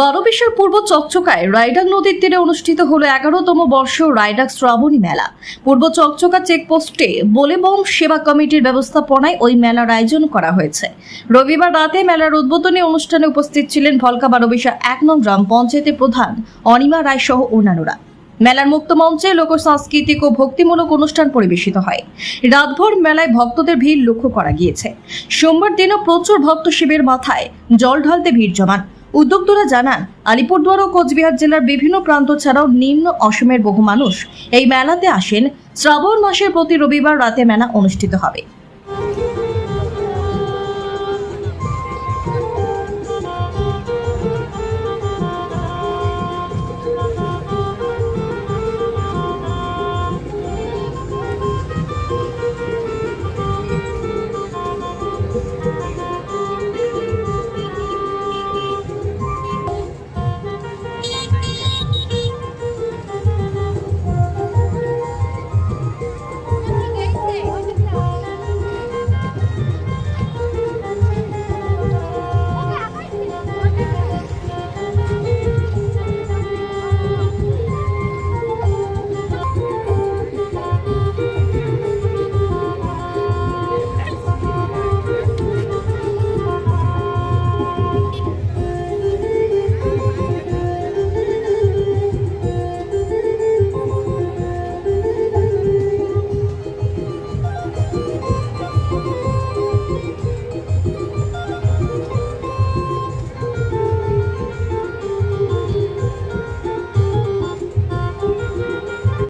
বারোবিশের পূর্ব চকচকায় রাইডাক নদীর তীরে অনুষ্ঠিত হলো এগারোতম বর্ষ রাইডাক শ্রাবণী মেলা। পূর্ব চকচকা চেকপোস্টে বোলেবম সেবা কমিটির ব্যবস্থাপনায় ওই মেলার আয়োজন করা হয়েছে। রবিবার রাতে মেলার উদ্বোধনী অনুষ্ঠানে উপস্থিত ছিলেন ভলকা বারোবিশা এক নং গ্রাম পঞ্চায়েতের প্রধান অনিমা রায় সহ অন্যান্যরা। মেলার মুক্ত মঞ্চে লোক সাংস্কৃতিক ও ভক্তিমূলক অনুষ্ঠান পরিবেশিত হয়। রাতভর মেলায় ভক্তদের ভিড় লক্ষ্য করা গিয়েছে। সোমবার দিনও প্রচুর ভক্ত শিবের মাথায় জল ঢালতে ভিড় জমান। উদ্যোক্তারা জানান, আলিপুরদুয়ার ও কোচবিহার জেলার বিভিন্ন প্রান্ত ছাড়াও নিম্ন অসমের বহু মানুষ এই মেলাতে আসেন। শ্রাবণ মাসের প্রতি রবিবার রাতে মেলা অনুষ্ঠিত হবে।